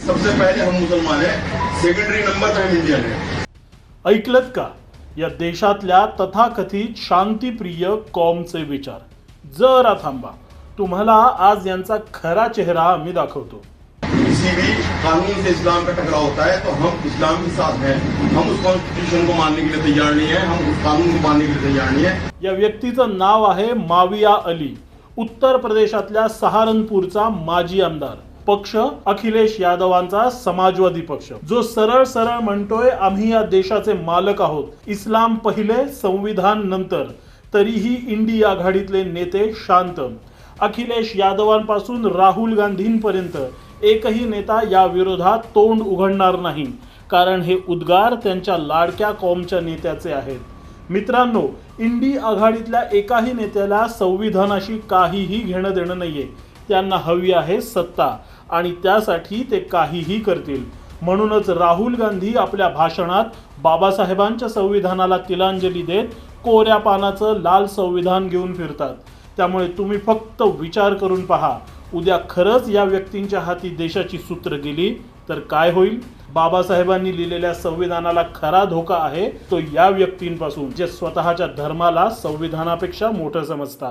सबसे पहले हम मुसलमान हैं सेकेंडरी नंबर हम इंडियन हैं। ऐकलत का या देशातल्या तथाकथित शांतिप्रिय कॉमचे विचार. जरा थांबा. तुम्हाला आज यांचा खरा चेहरा आम्ही दाखवतो. किसी भी कानून से इस्लाम का टकराव होता है तो हम इस्लाम के साथ हैं। हम उस कॉन्स्टिट्यूशन को मानने के लिए तैयार नहीं है हम उस कानून को मानने के लिए तैयार नहीं है। या व्यक्तीचं नाव आहे माविया अली. उत्तर प्रदेशातल्या सहारनपूरचा माजी आमदार. पक्ष अखिलेश यादवांचा समाजवादी पक्ष. जो सरळ सरळ म्हणतोय आम्ही या देशाचे मालक आहोत. इस्लाम पहिले संविधान नंतर. तरीही इंडी आघाडीतले नेते शांत. अखिलेश यादवांपासून राहुल गांधींपर्यंत एकही नेता या विरोधात तोंड उघडणार नाही. कारण हे उद्गार त्यांच्या लाडक्या कॉमच्या नेत्याचे आहेत. मित्रांनो इंडी आघाडीतल्या एकाही नेत्याला संविधानाशी काहीही घेणं देणं नाहीये. त्यांना हवी आहे सत्ता. आणि त्यासाठी ते काहीही करतील. म्हणूनच राहुल गांधी आपल्या भाषणात बाबासाहेबांच्या संविधानाला तिलांजली देत कोऱ्या पानाचं लाल संविधान घेऊन फिरतात. त्यामुळे तुम्ही फक्त विचार करून पहा उद्या खरंच या व्यक्तींच्या हाती देशाची सूत्र गेली तर काय होईल? बाबासाहेबांनी लिहिलेल्या संविधानाला खरा धोका आहे तो या व्यक्तींपासून जे स्वतःच्या धर्माला संविधानापेक्षा मोठं समजतात.